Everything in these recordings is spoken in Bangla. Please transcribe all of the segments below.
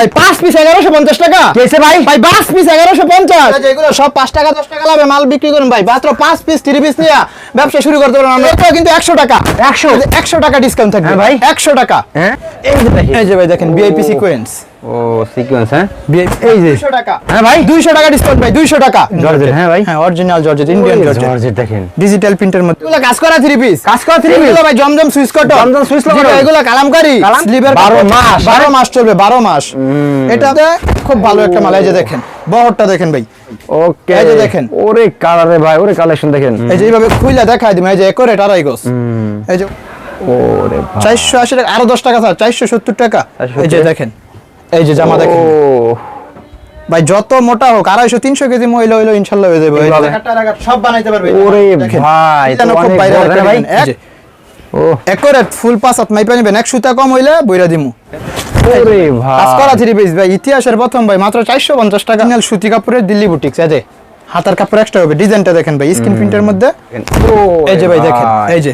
ভাই পাঁচ পিস এগারোশো পঞ্চাশ টাকা। কেছে ভাই? ভাই পাঁচ পিস এগারোশো পঞ্চাশ। এগুলো সব পাঁচ টাকা দশ টাকা লাভে মাল বিক্রি করুন ভাই। মাত্র পাঁচ পিস থ্রি পিস নিয়ে ব্যবসা শুরু করতে পারবেন আমরা। এটাও কিন্তু একশো টাকা। একশো? একশো টাকা ডিসকাউন্ট থাকবে। হ্যাঁ ভাই। একশো টাকা। হ্যাঁ? এই যে ভাই দেখেন বিআইপি সিকোয়েন্স ও সিকোয়েন্স হ্যাঁ? এই যে। যে। টাকা। হ্যাঁ ভাই? দুইশো টাকা ডিসকাউন্ট ভাই দুইশো টাকা। জর্জেট হ্যাঁ ভাই? হ্যাঁ original georgette Indian georgette georgette দেখেন। ডিজিটাল প্রিন্টের মধ্যে। এগুলো কাজ করা থ্রি পিস কাজ করা? এগুলো ভাই জমজম কটন জমজম কটন। এগুলো কালামকারি? স্লিভের 12 মাস, বারো হ্যাঁ? মাস চলবে বারো মাস। এটাতে খুব ভালো একটা মাল। এই যে দেখেন বহরটা দেখেন ভাই। ওকে। এই যে দেখেন। ওরে কালারে ভাই ওরে কালেকশন দেখেন। এই যে এইভাবে খুইলা দেখাই দিবেন এই যে একরে টারাই গোস এই যে ওরে ভাই চারশো আশি টাকা আরও দশ টাকা স্যার। চারশো সত্তর টাকা। এই যে দেখেন। এই যে জামা দেখেন। ভাই যত মোটা হোক আড়াইশো তিনশো কেজি মহিলা হইল ইনশাল্লাহ হয়ে যাবে সব বানাইতে পারবে। ওরে ভাই, খুব বাইরে ভাই? ও ফুল মাইপা নিবেন এক সুতা কম হইলে বইরা দিমু। ওরে ভাই। থ্রি পিস ভাই ইতিহাসের প্রথম ভাই মাত্র চারশো পঞ্চাশ টাকা। অরিজিনাল সুতি কাপড়ের দিল্লি হাতার কাপড় এক্সট্রা হবে ডিজাইনটা দেখেন ভাই স্ক্রিন প্রিন্টের মধ্যে। ও এই যে ভাই দেখেন এই যে।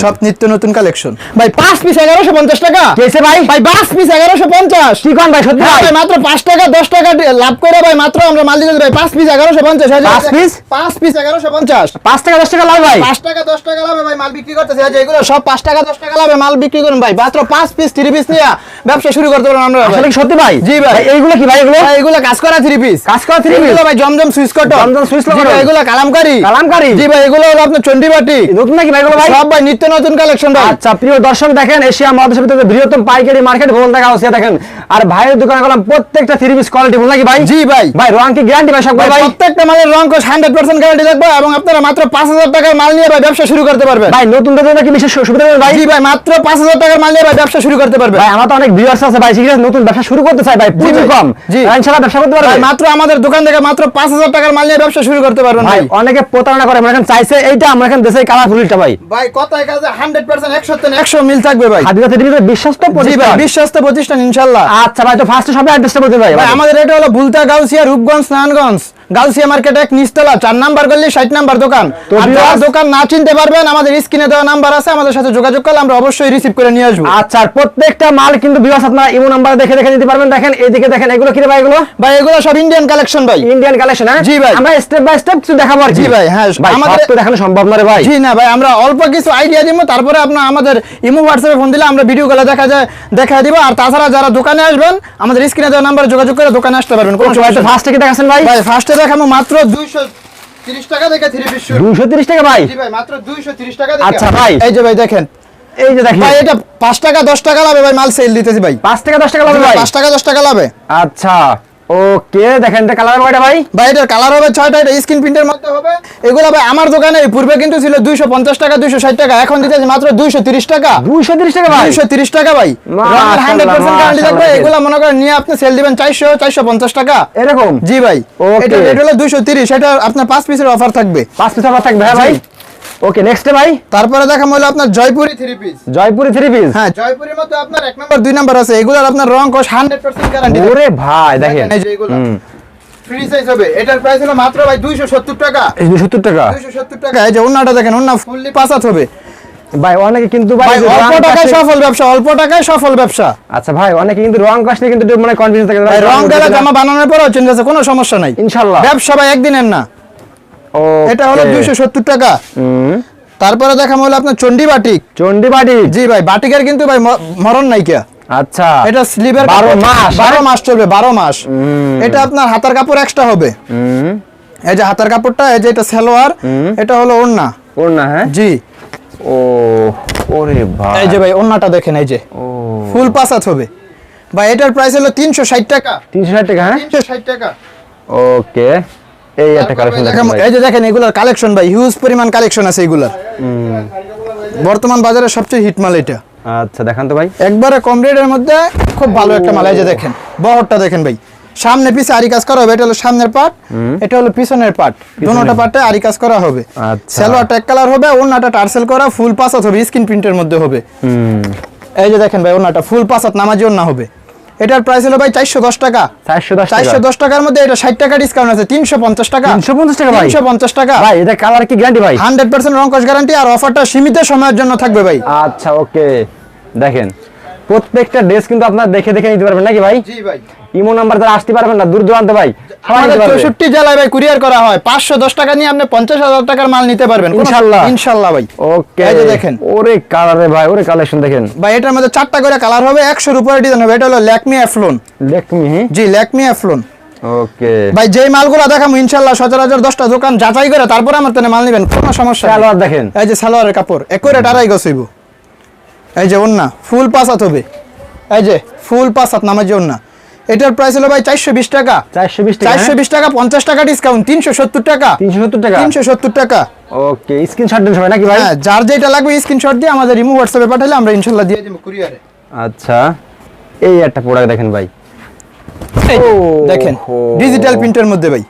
সব নিত্য নতুন কালেকশন ভাই পাঁচ পিস এগারোশো পঞ্চাশ টাকা। কেসে ভাই? ভাই পাঁচ পিস এগারোশো পঞ্চাশ। কি কোন ভাই সত্যি হ্যাঁ ভাই? মাত্র পাঁচ টাকা দশ টাকা লাভ করে ভাই মাত্র আমরা মাল দিতে ভাই পাঁচ পিস এগারোশো পঞ্চাশ পাঁচ piece? পাঁচ পিস এগারোশো পঞ্চাশ। পাঁচ টাকা দশ টাকা লাভ ভাই? পাঁচ টাকা দশ টাকা লাভে ভাই মাল বিক্রি করতেছে। যে এগুলো সব পাঁচ টাকা দশ টাকা লাভে মাল বিক্রি করুন ভাই। মাত্র পাঁচ পিস থ্রি পিস নিয়ে ব্যবসা শুরু করতে পারবেন আমরা আসলে সত্যি ভাই? জি ভাই। এইগুলো কি ভাই এগুলো? এগুলো কাজ করা থ্রি পিস কাজ করা piece? এগুলো ভাই জমজম সুইচ কটন জমজম সুইচ কটন। এগুলো কালামকারি। কালামকারি? জি ভাই এগুলো হলো আপনার চন্ডিবাটি নতুন নাকি ভাই ভাই। সব ভাই নিত্য নতুন কালেকশন ভাই। আচ্ছা প্রিয় দর্শক দেখেন এশিয়া মহাদেশের ভিতরে বৃহত্তম পাইকারি মার্কেট ভবন দেখা হচ্ছে দেখেন। আর ভাইয়ের দোকানে গেলাম প্রত্যেকটা থ্রি পিস কোয়ালিটি বল নাকি ভাই? জি ভাই। ভাই রং কি গ্যারান্টি ভাই সকল ভাই? ভাই প্রত্যেকটা মালের রং কোশ হান্ড্রেড পার্সেন্ট গ্যারান্টি থাকবে এবং আপনারা মাত্র পাঁচ হাজার টাকার মাল নিয়ে ভাই ব্যবসা শুরু করতে পারবেন। ভাই নতুনদের জন্য কি বিশেষ সুবিধা ভাই? জি ভাই মাত্র পাঁচ হাজার টাকার মাল নিয়ে ভাই ব্যবসা শুরু করতে পারবেন। ভাই আমার তো অনেক ভিউয়ার্স আছে ভাই ঠিক আছে নতুন ব্যবসা শুরু করতে চাই ভাই পুঁজি। কম। ইনশাআল্লাহ ব্যবসা করতে পারবে মাত্র আমাদের দোকান থেকে মাত্র পাঁচ হাজার টাকার মাল নিয়ে ব্যবসা শুরু করতে পারবেন ভাই অনেকে প্রতারণা করে এখন চাইছে এইটা আমরা এখন দেশে কালারফুলটা ভাই। ভাই কথায় কাজে মিল থাকবে ভাই। বিশ্বস্ত প্রতিষ্ঠান। প্রতিষ্ঠান আচ্ছা ভাই তো ফার্স্ট সবাই অ্যাড্রেসটা বলতে ভাই ভাই আমাদের এটা হলো ভুলতা গাউসিয়া রূপগঞ্জ স্নানগঞ্জ গাউসিয়া মার্কেট এক নিস্তলা চার নাম্বার গলি ষাট নাম্বার দোকান। আর যারা দোকান না চিনতে পারবেন আমাদের স্ক্রিনে দেওয়া নাম্বার আছে আমাদের সাথে যোগাযোগ করলে আমরা অবশ্যই রিসিভ করে নিয়ে আসব। আচ্ছা প্রত্যেকটা মাল কিন্তু ভিউয়ার্স আপনারা ইমো নাম্বার দেখে দেখে নিতে পারবেন। দেখেন এইদিকে দেখেন এগুলো কি ভাই এগুলো? ভাই এগুলো সব ইন্ডিয়ান কালেকশন ভাই। ইন্ডিয়ান কালেকশন হ্যাঁ? জি ভাই। আমরা স্টেপ বাই স্টেপ কিছু দেখাবো আর জি ভাই, হ্যাঁ, আমাদের- তো দেখানো সম্ভব না রে ভাই। জি না ভাই আমরা অল্প কিছু আইডিয়া দিব তারপরে আপনার আমাদের ইমো হোয়াটসঅ্যাপে ফোন দিলে আমরা ভিডিও গুলো দেখা যায় দেখা দিব। আর তাছাড়া যারা দোকানে আসবেন আমাদের স্ক্রিনে দেওয়া নাম্বারে যোগাযোগ করে দোকানে আসতে পারবেন কোন তো ফার্স্ট থেকে দেখাছেন ভাই? ভাই ফার্স্টে দেখাবো মাত্র দুইশো তিরিশ টাকা থেকে থ্রি পিস দুশো তিরিশ টাকা ভাই? জি ভাই মাত্র দুইশো তিরিশ টাকা আচ্ছা ভাই। এই যে ভাই দেখেন। এই যে দেখেন। ভাই এটা পাঁচ টাকা দশ টাকা লাভে ভাই মাল সেল দিতেছি ভাই। পাঁচ টাকা দশ টাকা লাভে ভাই? পাঁচ টাকা দশ টাকা লাভে। আচ্ছা। ওকে দেখেন এটা কালার কয়টা ভাই? ভাই এটার কালার হবে ছয়টা এটা স্ক্রিন প্রিন্টের মধ্যে হবে। এগুলো ভাই আমার দোকানে পূর্বে কিন্তু ছিল দুইশো পঞ্চাশ টাকা দুইশো ষাট টাকা এখন দিতেছি মাত্র দুইশো তিরিশ টাকা। দুশো তিরিশ টাকা ভাই? দুইশো তিরিশ টাকা ভাই। হান্ড্রেড পার্সেন্ট গ্যারান্টি থাকবে। এগুলো মনে করেন নিয়ে আপনি সেল দিবেন চারশো চারশো পঞ্চাশ টাকা। এরকম? জি ভাই. এটা রেট হলো দুইশো তিরিশ এটা আপনার পাঁচ পিসের অফার থাকবে। পাঁচ পিস আমার থাকবে হ্যাঁ ভাই। ওকে নেক্সট ভাই? তারপরে দেখা হলো আপনার Jaipuri three piece Jaipuri three piece হ্যাঁ জয়পুরির মধ্যে আপনার এক নম্বর দুই নম্বর আছে। এগুলোর আপনার রং কোশ হান্ড্রেড পার্সেন্ট গ্যারান্টি ওরে ভাই দেখেন। এই যে এগুলো। ফ্রি সাইজ হবে। এটার প্রাইস হলো মাত্র ভাই দুইশো সত্তর টাকা। এই সত্তর টাকা? দুইশো সত্তর টাকা। এই যে অন্যটা দেখেন অন্য ফুললি হবে। ভাই অনেকে কিন্তু ভাই অল্প টাকায় সফল ব্যবসা অল্প টাকায় সফল ব্যবসা। আচ্ছা ভাই অনেকে কিন্তু রং কাশ নিয়ে কিন্তু মানে কনফিউজ থাকে। ভাই রং গেলে জামা বানানোর পরেও চেঞ্জ আছে কোনো সমস্যা নাই। ইনশাআল্লাহ ব্যবসা ভাই একদিনের না। এটা হলো দুইশো সত্তর টাকা। তারপরে দেখা হলো আপনার চন্ডি বাটিক। চন্ডি বাড়ি জি ভাই বাটিকের কিন্তু ভাই মরণ নাই কে আচ্ছা। এটা স্লিভের বারো মাস, বারো মাস চলবে বারো মাস। এটা আপনার হাতার কাপড় এক্সট্রা হবে। এই যে হাতার কাপড়টা এই যে এটা সালোয়ার এটা হলো ওড়না। ওর হ্যাঁ? জি। ও ওরে ভাই। এই যে ভাই ওড়নাটা দেখেন এই যে। ও। ফুল পাসাত হবে। ভাই এটার প্রাইস হলো তিনশো ষাট টাকা। তিনশো ষাট টাকা হ্যাঁ? তিনশো ষাট টাকা। ওকে এই একটা কালেকশন এই যে দেখেন এগুলোর কালেকশন ভাই হিউজ পরিমাণ কালেকশন আছে এগুলার। বর্তমান বাজারে সবচেয়ে হিট মাল এটা। আচ্ছা দেখান তো ভাই। একবারে কম রেটের মধ্যে খুব ভালো একটা মাল এই যে দেখেন বহরটা দেখেন ভাই। সামনে পিছে আরি কাজ করা হবে এটা হলো সামনের পার্ট এটা হলো পিছনের পার্ট দুটোটা পার্টে আরি কাজ করা হবে। আচ্ছা। সালোয়ারটা এক কালার হবে ওন্নাটা টার্সেল করা ফুল পাসাত হবে স্ক্রিন প্রিন্টের মধ্যে হবে। এই যে দেখেন ভাই ওন্নাটা ফুল পাসাত নামাজি ওন্না হবে। এটার প্রাইস হলো ভাই চারশো দশ টাকা। চারশো দশ চারশো টাকা দশ টাকার মধ্যে এটা ষাট টাকা ডিসকাউন্ট আছে তিনশো পঞ্চাশ টাকা। তিনশো পঞ্চাশ টাকা ভাই। তিনশো পঞ্চাশ টাকা। ভাই এটা কালার কি গ্যারান্টি ভাই? হান্ড্রেড পার্সেন্ট রং কস গ্যারান্টি আর অফারটা সীমিত সময়ের জন্য থাকবে ভাই। আচ্ছা ওকে। দেখেন প্রত্যেকটা ড্রেস কিন্তু আপনার দেখে দেখে নিতে পারবেন নাকি ভাই? জি ভাই। ইমো নাম্বার দ্বারা আসতে পারবেন না দূর দূরান্ত ভাই আমাদের চৌষট্টি জেলায় ভাই কুরিয়ার করা হয়। পাঁচশো দশ টাকা নিয়ে আপনি পঞ্চাশ হাজার টাকার মাল নিতে পারবেন। ইনশাল্লাহ। ইনশাল্লাহ ভাই। ওকে। এই যে দেখেন। ওরে কালারে ভাই ওরে কালেকশন দেখেন। ভাই এটার মধ্যে চারটা করে কালার হবে একশোর উপরে ডিজাইন হবে। এটা হলো ল্যাকমি অ্যাফলোন জি ল্যাকমি অ্যাফলোন ওকে। ভাই যেই মালগুলো দেখাবো ইনশাল্লাহ সচরাচর দশটা দোকান যাচাই করে তারপরে আমার তেনে মাল নেবেন। কোনো সমস্যা সালোয়ার দেখেন। এই যে সালোয়ারের কাপড় একুরেট আড়াই গছইব। এই যে ওন্না ফুল পাসাত হবে। এই যে ফুল পাসাত নামের যে ওন্না। এটার প্রাইস হলো ভাই চারশো বিশ টাকা। চারশো বিশ টাকা চারশো বিশ টাকা পঞ্চাশ টাকা ডিসকাউন্ট তিনশো সত্তর টাকা। তিনশো সত্তর টাকা? তিনশো সত্তর টাকা। ওকে স্ক্রিনশট দিন সবাই নাকি ভাই? হ্যাঁ যার যেটা লাগবে স্ক্রিনশট দিয়ে আমাদের রিমুভ হোয়াটসঅ্যাপে পাঠালে আমরা ইনশাল্লাহ দিয়ে দেবো কুরিয়ারে আচ্ছা এই একটা প্রোডাক্ট দেখেন ভাই। দেখেন ডিজিটাল প্রিন্টের মধ্যে ভাই।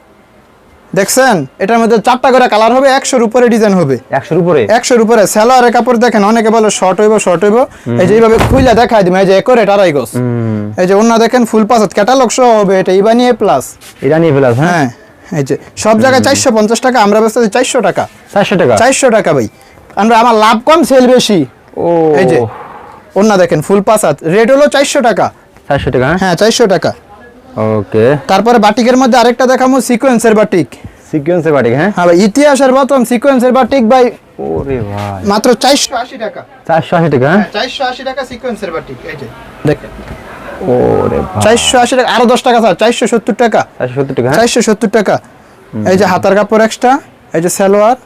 দেখছেন? এটার মধ্যে চারটা করে কালার হবে একশোর উপরে ডিজাইন হবে। একশোর উপরে? একশোর উপরে। সালোয়ারের কাপড় দেখেন অনেকে বলে শর্ট হইব শর্ট হইব। এই যে এইভাবে খুইলা দেখাই দিবে এই যে একরে আড়াই গজ হুম। এই যে অন্য দেখেন ফুল পাস ক্যাটালগ সহ হবে এটা ইবানি এ প্লাস ইরানি প্লাস হ্যাঁ? হ্যাঁ এই যে সব জায়গায় চারশো পঞ্চাশ টাকা আমরা ব্যস্ত চারশো টাকা। চারশো টাকা? চারশো টাকা ভাই। আমরা আমার লাভ কম সেল বেশি। ও। এই যে অন্য দেখেন ফুল পাসাত রেট হলো চারশো টাকা। চারশো টাকা হ্যাঁ? হ্যাঁ চারশো টাকা। ওকে তারপরে বাটিকের মধ্যে আরেকটা দেখাবো সিকোয়েন্সের বাটিক। সিকোয়েন্সের বাটিক হ্যাঁ? হ্যাঁ ভাই ইতিহাসের প্রথম সিকোয়েন্সের বাটিক ভাই ওরে ভাই। মাত্র চারশো আশি টাকা। চারশো আশি টাকা হ্যাঁ? চারশো আশি টাকা সিকোয়েন্সের বাটিক এই যে দেখেন। ওরে ভাই। চারশো আশি টাকা আরও দশ টাকা স্যার চারশো সত্তর টাকা। চারশো সত্তর টাকা হ্যাঁ? চারশো সত্তর টাকা। এই যে হাতার কাপড় এক্সট্রা এই যে সালোয়ার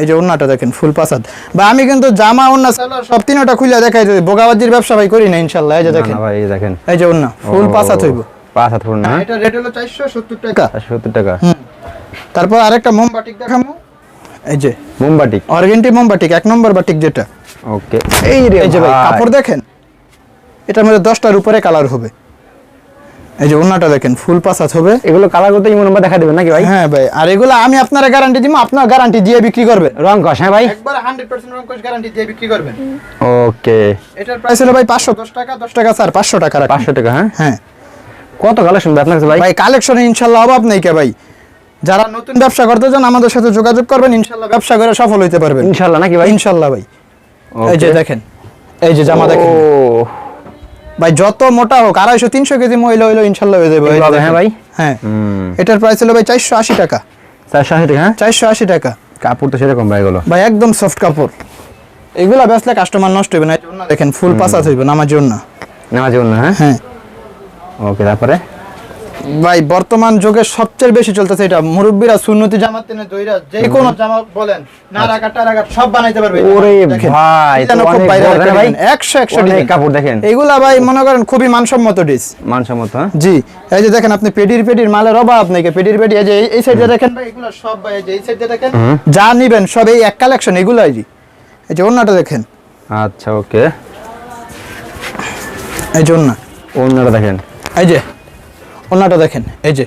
এই যে ওন্নাটা দেখেন ফুল পাসাদ। বা আমি কিন্তু জামা ওন্না সালোয়ার সব তিনটা খুলে দেখাই যদি বোগাবাজির ব্যবসা ভাই করি না ইনশাল্লাহ এই যে দেখেন না ভাই এই দেখেন। এই যে ওন্না ফুল পাসাদ হইব। পাঁচ হাত না এটা রেট হলো চারশো সত্তর টাকা। চারশো সত্তর টাকা। তারপর আরেকটা মোমবাটিক দেখাবো। এই যে মোমবাটিক অর্গেন্টি মোমবাটিক এক নম্বর বাটিক যেটা। ওকে। এই রে এই যে ভাই কাপড় দেখেন? এটার মধ্যে দশটার উপরে কালার হবে। এই যে ওন্নাটা দেখেন ফুল পাসাত হবে। এগুলো কালার করতে ইমো নাম্বার দেখা দেবেন নাকি ভাই? হ্যাঁ ভাই আর এগুলো আমি আপনারা গ্যারান্টি দিব আপনার গ্যারান্টি দিয়ে বিক্রি করবেন রং কষ হ্যাঁ ভাই? একবার হান্ড্রেড পার্সেন্ট রঙ্কশ গ্যারান্টি দিয়ে বিক্রি করবেন। ওকে। এটার প্রাইস হলো ভাই পাঁচশো দশ টাকা দশ টাকা স্যার পাঁচশো টাকা রাখেন। পাঁচশো টাকা হ্যাঁ? হ্যাঁ। কত কালেকশন ভাই আপনার ভাই? ভাই কালেকশনে ইনশাল্লাহ অভাব নেই কে ভাই। যারা নতুন ব্যবসা করতে চান আমাদের সাথে যোগাযোগ করবেন ইনশাল্লাহ ব্যবসা করে সফল হইতে পারবেন। ইনশাল্লাহ নাকি ভাই? ইনশাল্লাহ ভাই। এই যে দেখেন এই যে জামা দেখেন। ও ভাই যত মোটা হোক আড়াইশো তিনশো কেজি মহিলা হইল ইনশাল্লাহ হয়ে যাবে। হ্যাঁ ভাই? হ্যাঁ। এটার প্রাইস হলো ভাই চারশো আশি টাকা। চারশো আশি টাকা হ্যাঁ? চারশো আশি টাকা। কাপড় তো সেরকম ভাই এগুলো? ভাই একদম সফট কাপড়। এগুলা বেচলে কাস্টমার নষ্ট হবে না। জন্য দেখেন ফুল পাসাত হইব নামার জন্য নেওয়া যাবে না হ্যাঁ? হ্যাঁ। ওকে তারপরে? ভাই বর্তমান যুগে সবচেয়ে বেশি চলতেছে এটা। মুরব্বীরা সুন্নতি জামাত তেনে দইরা যে কোন জামা বলেন না রাখা টারাঘাট সব বানাইতে পারবে। ওরে ভাই ডিজাইনও খুব বাইরে বড় একটা না ভাই? ডিজাইন, একশো একশো অনেক ডিজাইন। কাপড় দেখেন। এগুলা ভাই মনে করেন খুবই মানসম্মত ডিস। মানসম্মত হ্যাঁ? জি এই যে দেখেন আপনি পেডির পেডির মালের অভাব নেই পেডির পেডি এই যে এই- এই সাইডে দেখেন ভাই এগুলো সব ভাই এই যে এই সাইডে দেখেন যা নিবেন সব এই এক কালেকশন এগুলাই জি। এই যে অন্যটা দেখেন। আচ্ছা ওকে। এই যে অন্য অন্যটা দেখেন। এই যে অন্যটা দেখেন এই যে।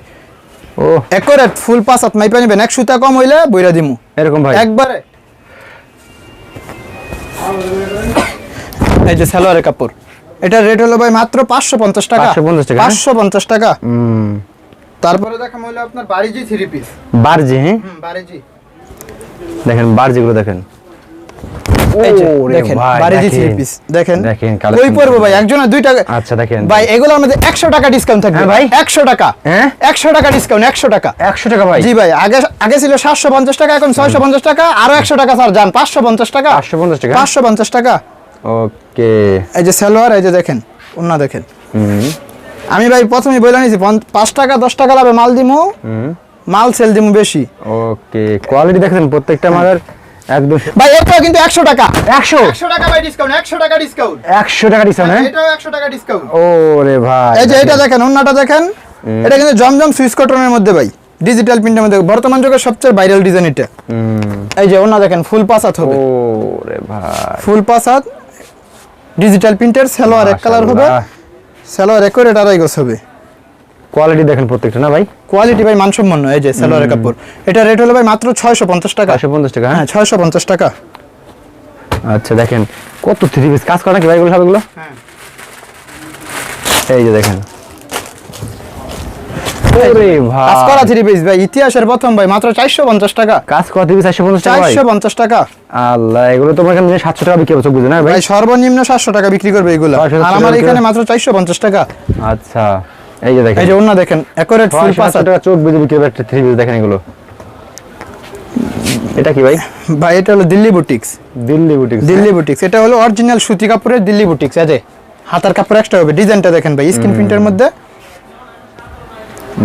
ও। একরেট ফুল পাঁচাত মাইপা নিবেন এক সুতা কম হইলে বইরা দিমু। এরকম ভাই। একবারে। এই যে সালোয়ারের কাপড়। এটা রেট হলো ভাই মাত্র পাঁচশো পঞ্চাশ টাকা। 550 টাকা, হ্যাঁ? পাঁচশো পঞ্চাশ টাকা। হুম। তারপরে দেখা হলো আপনার বাড়িজি থ্রি পিস বারজি হ্যাঁ? বাড়িজি দেখেন বারজিগুলো দেখেন। এই যে দেখেন বাড়িজি থ্রি পিস দেখেন দেখেন, কই পড়ব ভাই একজনের দুই টাকা আচ্ছা দেখেন ভাই এগুলোর মধ্যে একশো টাকা ডিসকাউন্ট থাকবে। হ্যাঁ ভাই? টাকা। হ্যাঁ? টাকা ডিসকাউন্ট একশো টাকা। একশো টাকা ভাই। জি ভাই আগে ছিল টাকা এখন ছয়শো পঞ্চাশ টাকা আরও একশো টাকা স্যার যান টাকা। টাকা? ওকে। এই যে সালোয়ার এই যে দেখেন দেখেন। হুম। আমি ভাই প্রথমে বলে নিছি পাঁচ টাকা দশ টাকা লাভে মাল দিমু। মাল সেল দিমু বেশি। ওকে কোয়ালিটি দেখেন প্রত্যেকটা মালের একদম। ভাই এটাও কিন্তু একশো টাকা। একশো? একশো টাকা ভাই ডিসকাউন্ট একশো টাকা ডিসকাউন্ট একশো টাকা ডিসকাউন্ট হ্যাঁ? এটাও একশো টাকা ডিসকাউন্ট ওরে ভাই এই যে এটা দেখেন অন্যটা দেখেন। এটা কিন্তু জমজম সুইচ কটনের মধ্যে ভাই ডিজিটাল প্রিন্টের মধ্যে। বর্তমান যুগের সবচেয়ে ভাইরাল ডিজাইন এটা। হুম। এই যে অন্য দেখেন ফুল পাসাত হবে। ওরে ভাই। ফুল পাসাত ডিজিটাল প্রিন্টের সালোয়ার এক কালার হবে। সালোয়ার এক রেট আড়াই গজ হবে। কোয়ালিটি দেখেন প্রত্যেকটা না ভাই? কোয়ালিটি ভাই মানসম্পন্ন এই যে সালোয়ারের কাপড়। এটা রেট হলো ভাই মাত্র ছয়শো পঞ্চাশ টাকা। চারশো পঞ্চাশ টাকা হ্যাঁ? হ্যাঁ ছয়শো পঞ্চাশ টাকা। আচ্ছা দেখেন কত থ্রি পিস কাজ করা নাকি ভাই এগুলো সবগুলো? হ্যাঁ। এই যে দেখেন। কাজ করা থ্রি পিস ভাই ইতিহাসের প্রথম ভাই মাত্র চারশো পঞ্চাশ টাকা। কাজ করা দিবি চারশো পঞ্চাশ টাকা ভাই? চারশো পঞ্চাশ টাকা। আল্লাহ এগুলো তোমার এখানে সাতশো টাকা বিক্রি হচ্ছে বুঝে না ভাই? ভাই সর্বনিম্ন সাতশো টাকা বিক্রি করবে এগুলো। আর আমার এখানে মাত্র চারশো পঞ্চাশ টাকা। আচ্ছা। এই যে দেখেন। এই যে অন্য দেখেন একরেট ফুল পাঁচ টাকা চোখ বুঝে বিক্রি একটা থ্রি পিস দেখেন এগুলো। এটা কি ভাই? ভাই এটা হলো Delhi boutiques Delhi boutique Delhi boutiques এটা হলো অরিজিনাল সুতি কাপড়ের দিল্লি বুটিক্স যে। হাতার কাপড় এক্সট্রা হবে ডিজাইনটা দেখেন ভাই স্ক্রিন প্রিন্টের মধ্যে।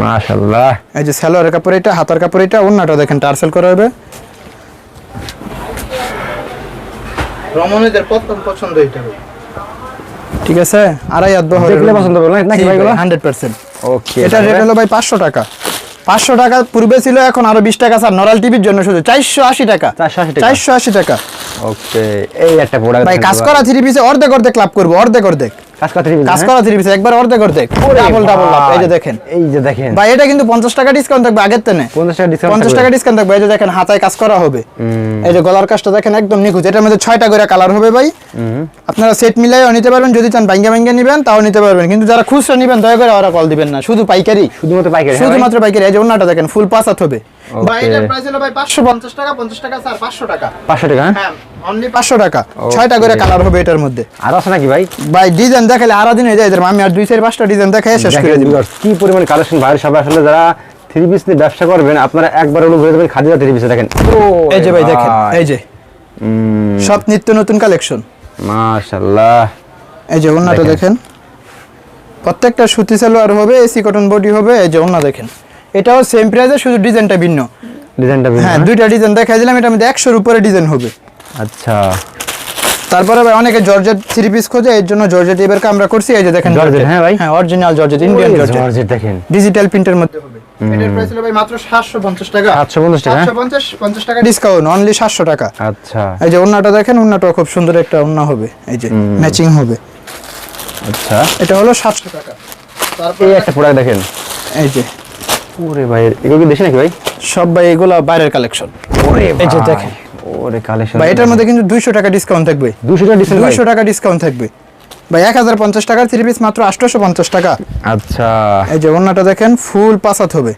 মাশাল্লাহ এই যে সালোয়ারের কাপড় এটা হাতার কাপড় এটা অন্যটা দেখেন টার্সেল করা হবে। রমণীদের প্রথম পছন্দ এটা ঠিক আছে? আড়াই হাত দেখলে পছন্দ নাকি ভাই এগুলো? হান্ড্রেড পার্সেন্ট ওকে এটা রেট হলো ভাই পাঁচশো টাকা। পাঁচশো টাকা পূর্বে ছিল এখন আরও বিশ টাকা স্যার নরাল টিভির জন্য শুধু চারশো আশি টাকা। 480 টাকা। চারশো আশি টাকা। ওকে এই একটা প্রোডাক্ট ভাই কাজ করা থ্রি পিসে অর্ধেক অর্ধেক লাভ করব অর্ধেক অর্ধেক। কাজ করা থ্রি পিস কাজ করা থ্রি পিসে একবার অর্ধেক অর্ধেক। ডাবল ডাবল লাভ এই যে দেখেন। এই যে দেখেন। ভাই এটা কিন্তু পঞ্চাশ টাকা ডিসকাউন্ট থাকবে আগের তেনে 50 টাকা ডিসকাউন্ট পঞ্চাশ টাকা ডিসকাউন্ট থাকবে। এই যে দেখেন হাতায় কাজ করা হবে। এই যে গলার কাজটা দেখেন একদম নিখুঁত। এটার মধ্যে ছয়টা করে কালার হবে ভাই। আপনারা সেট মিলাইও নিতে পারবেন যদি চান ভাঙ্গে ভাঙ্গে নিবেন তাও নিতে পারবেন। কিন্তু যারা খুচরা নিবেন দয়া করে ওরা কল দিবেন না। শুধু পাইকারি। শুধুমাত্র পাইকারি হ্যাঁ শুধুমাত্র পাইকারি। এই যে ওনাটা দেখেন ফুল পাঁচাত হবে. ভাই এটার প্রাইস হলো ভাই 550 টাকা 50 টাকা স্যার 500 টাকা। 500 টাকা হ্যাঁ? হ্যাঁ অনলি 500 টাকা। ছয়টা করে কালার হবে এটার মধ্যে। আর আছে নাকি ভাই? ভাই ডিজাইন দেখালে আরও দিন হয়ে যায় এদের আমি আর দুই চার পাঁচটা ডিজাইন দেখাই শেষ করে দিব। কি পরিমাণ কালেকশন বাইরে সবাই আসলে যারা থ্রি পিস নিয়ে ব্যবসা করবেন আপনারা একবার হলো ঘুরে যাবেন খাদিজা থ্রি পিসে দেখেন। এই যে ভাই দেখেন এই যে। সব নিত্য নতুন কালেকশন মাশাআল্লাহ। এই যে ওন্নাটা দেখেন। দেখেন। প্রত্যেকটা সুতি সালোয়ার হবে এসি কটন বডি হবে এই যে ওন্না দেখেন। এটাও সেম প্রাইসে শুধু ডিজাইনটা ভিন্ন। ডিজাইনটা ভিন্ন, হ্যাঁ? দুইটা ডিজাইন দেখাই দিলাম এটার মধ্যে একশোর উপরে ডিজাইন হবে। আচ্ছা। তারপরে ভাই অনেকে জর্জেট থ্রি পিস খোঁজে এর জন্য জর্জেট এবার আমরা করছি এই যে দেখেন জর্জেট, হ্যাঁ ভাই। হ্যাঁ original georgette Indian georgette georgette দেখেন। ডিজিটাল প্রিন্টের মধ্যে হবে। এটার প্রাইস হলো ভাই মাত্র 750 টাকা। 750 টাকা? 750 50 টাকা ডিসকাউন্ট অনলি 700 টাকা। আচ্ছা। এই যে ওন্নাটা দেখেন খুব সুন্দর একটা ওন্না হবে। এই যে ম্যাচিং হবে। আচ্ছা। এটা হলো 700 টাকা। তারপর একটা প্রোডাক্ট দেখেন। এই যে। ওরে ভাই এগুলো কি দেশি নাকি ভাই? সব ভাই এগুলা বাইরের কালেকশন ওরে এই যে দেখেন। ওরে কালেকশন ভাই এটার মধ্যে কিন্তু 200 টাকা ডিসকাউন্ট থাকবে। 200 টাকা ডিসকাউন্ট 200 টাকা ডিসকাউন্ট থাকবে। ভাই 1050 টাকার থ্রি পিস মাত্র 850 টাকা। আচ্ছা। এই যে ওন্নাটা দেখেন ফুল পাসাত হবে।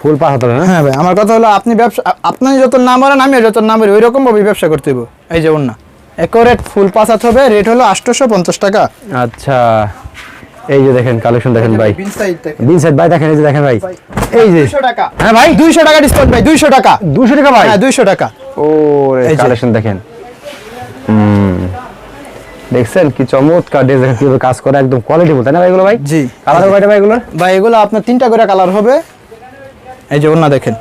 ফুল পা হতে হবে হ্যাঁ? ভাই আমার কথা হলো আপনি ব্যবসা আপনি যত নাম মারেন আমিও যত নাম ওই রকম ভাবে ব্যবসা করতে হইব। এই যে ওন্না একরেট ফুল পাসাত হবে রেট হলো 850 টাকা। আচ্ছা। এই যে দেখেন কালেকশন দেখেন ভাই। বিন সাইড ভাই দেখেন এই যে দেখেন ভাই। এই যে। 200 টাকা। হ্যাঁ ভাই? 200 টাকা ডিসকাউন্ট ভাই 200 টাকা। 200 টাকা ভাই? হ্যাঁ 200 টাকা। ওরে এই কালেকশন দেখেন। হুম। দেখছেন কি চমৎকার দেখেন কীভাবে কাজ করে একদম কোয়ালিটি বলতে না ভাই এগুলো ভাই? জি। কালার কয়টা ভাই এগুলো? ভাই এগুলো আপনার তিনটা করে কালার হবে। এই যে ওন্না দেখেন।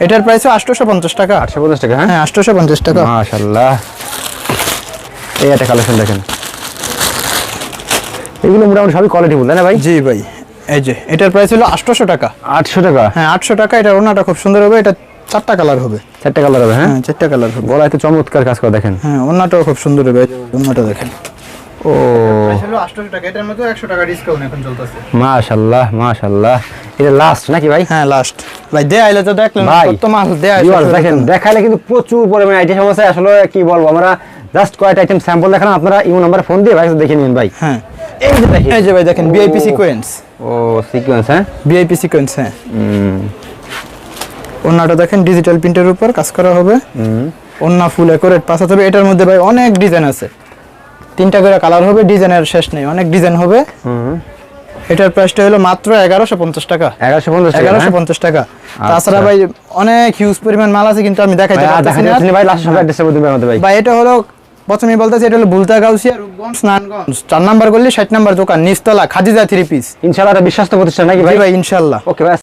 এটার প্রাইস 850 টাকা। 850 টাকা হ্যাঁ? হ্যাঁ 850 টাকা। মাশাআল্লাহ। এই একটা কালেকশন দেখেন। এগুলো মোটামুটি সবই কোয়ালিটি বলতে না ভাই? জি ভাই এই যে এটার প্রাইস হলো 800 টাকা। 800 টাকা? হ্যাঁ 800 টাকা এটার ওন্নাটা খুব সুন্দর হবে এটা চারটা কালার হবে। চারটা কালার হবে হ্যাঁ? হ্যাঁ চারটা কালার হবে। গলায় তো চমৎকার কাজ করে দেখেন। হ্যাঁ ওন্নাটাও খুব সুন্দর হবে ওন্নাটা দেখেন। ও। হলো 800 টাকা এটার মধ্যে 100 টাকা ডিসকাউন্ট এখন চলতেছে। মাশাআল্লাহ মাশাআল্লাহ। এটা লাস্ট নাকি ভাই? হ্যাঁ লাস্ট ভাই দে আইলে তো দেখলেন কত মাল দে Viewers, দেখেন দেখালে কিন্তু প্রচুর পরিমাণে আইটেম আছে আসলে কি বলব আমরা জাস্ট কয়েকটা আইটেম স্যাম্পল দেখালাম আপনারা ইমো নাম্বারে ফোন দিয়ে ভাই দেখে নিন ভাই। হ্যাঁ। এই যে ভাই দেখেন ভিআইপি সিকোয়েন্স ও। সিকোয়েন্স হ্যাঁ? ভিআইপি সিকোয়েন্স হ্যাঁ। হুম। দেখেন ডিজিটাল প্রিন্টের উপর কাজ করা হবে। হুম। ফুল একুরেট পাস হবে। এটার মধ্যে ভাই অনেক ডিজাইন আছে। তিনটা করে কালার হবে ডিজাইনের শেষ নেই অনেক ডিজাইন হবে। এটার প্রাইসটা হলো মাত্র এগারোশো পঞ্চাশ টাকা। এগারোশো পঞ্চাশ এগারোশো হ্যাঁ? পঞ্চাশ টাকা। তাছাড়া আচ্ছা। ভাই অনেক হিউজ পরিমাণ মাল আছে কিন্তু আমি দেখাইতে ভাই, আর পারতেছি দেখা না। যাচ্ছে না। ভাই লাস্ট সবাই অ্যাড্রেসের মধ্যে আমাদের ভাই। ভাই এটা হলো প্রথমে বলতেছি এটা হলো বুলতা গাউসিয়া রূপগঞ্জ স্নানগঞ্জ চার নাম্বার করলে ষাট নাম্বার দোকান নিস্তলা খাদিজা থ্রি পিস ইনশাল্লাহ এটা বিশ্বস্ত প্রতিষ্ঠান নাকি ভাই? ভাই ইনশাল্লাহ ওকে ভাই